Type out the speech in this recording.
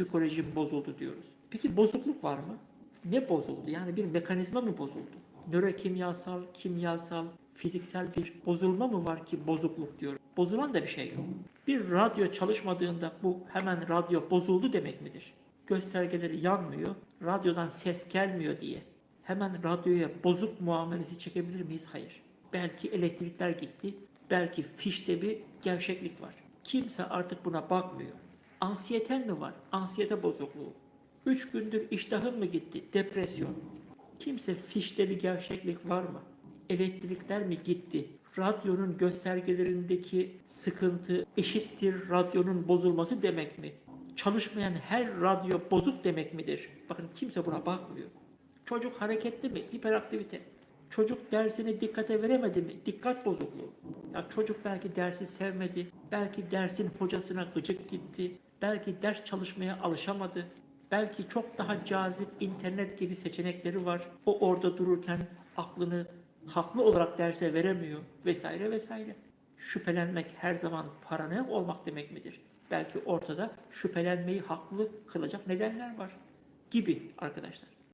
psikolojim bozuldu diyoruz. Peki bozukluk var mı? Ne bozuldu? Yani bir mekanizma mı bozuldu? Nörokimyasal, kimyasal, fiziksel bir bozulma mı var ki bozukluk diyor. Bozulan da bir şey yok. Bir radyo çalışmadığında bu hemen radyo bozuldu demek midir? Göstergeleri yanmıyor, radyodan ses gelmiyor diye hemen radyoya bozuk muamelesi çekebilir miyiz? Hayır. Belki elektrikler gitti, belki fişte bir gevşeklik var. Kimse artık buna bakmıyor. Ansiyeten mi var? Ansiyete bozukluğu. Üç gündür iştahın mı gitti? Depresyon. Kimse fişte bir gevşeklik var mı? Elektrikler mi gitti? Radyonun göstergelerindeki sıkıntı eşittir radyonun bozulması demek mi? Çalışmayan her radyo bozuk demek midir? Bakın kimse buna bakmıyor. Çocuk hareketli mi? Hiperaktivite. Çocuk dersini dikkate veremedi mi? Dikkat bozukluğu. Ya çocuk belki dersi sevmedi. Belki dersin hocasına gıcık gitti. Belki ders çalışmaya alışamadı. Belki çok daha cazip internet gibi seçenekleri var. O orada dururken aklını haklı olarak derse veremiyor vesaire vesaire. Şüphelenmek her zaman paranoyak olmak demek midir? Belki ortada şüphelenmeyi haklı kılacak nedenler var gibi arkadaşlar.